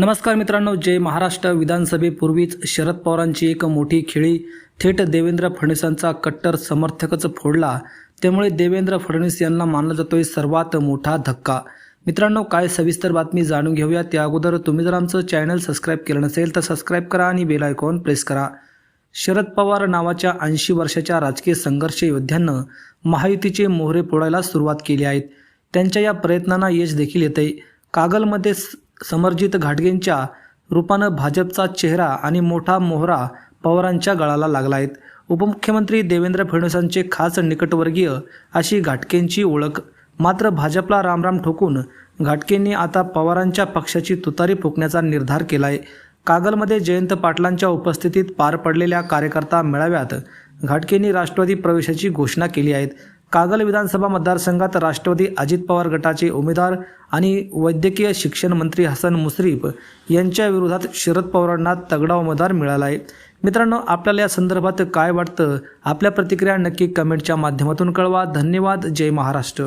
नमस्कार मित्रांनो जय महाराष्ट्र विधानसभेपूर्वीच शरद पवारांची एक मोठी खेळी. थेट देवेंद्र फडणवीसांचा कट्टर समर्थकच फोडला. त्यामुळे देवेंद्र फडणवीस यांना मानला जातोय सर्वात मोठा धक्का. मित्रांनो काय सविस्तर बातमी जाणून घेऊया. त्या अगोदर तुम्ही जर आमचं चॅनल सबस्क्राईब केलं नसेल तर सबस्क्राईब करा आणि बेल आयकॉन प्रेस करा. शरद पवार नावाच्या ऐंशी वर्षाच्या राजकीय संघर्ष योद्ध्यानं महायुतीचे मोहरे फोडायला सुरुवात केली आहेत. त्यांच्या या प्रयत्नांना यश देखील येते कागलमध्ये समरजित घाटगेंच्या रूपानं भाजपचा चेहरा आणि मोठा मोहरा पवारांच्या गळाला लागला आहेत उपमुख्यमंत्री देवेंद्र फडणवीसांचे खास निकटवर्गीय अशी घाटकेंची ओळख. मात्र भाजपला रामराम ठोकून घाटकेंनी आता पवारांच्या पक्षाची तुतारी फुकण्याचा निर्धार केला आहे कागलमध्ये जयंत पाटलांच्या उपस्थितीत पार पडलेल्या कार्यकर्ता मेळाव्यात घाटकेंनी राष्ट्रवादी प्रवेशाची घोषणा केली आहे. कागल विधानसभा मतदारसंघात राष्ट्रवादी अजित पवार गटाचे उमेदवार आणि वैद्यकीय शिक्षण मंत्री हसन मुश्रीफ यांच्या विरोधात शरद पवारांना तगडा उमेदवार मिळाला आहे. मित्रांनो आपल्याला या संदर्भात काय वाटतं? आपल्या प्रतिक्रिया नक्की कमेंटच्या माध्यमातून कळवा. धन्यवाद. जय महाराष्ट्र.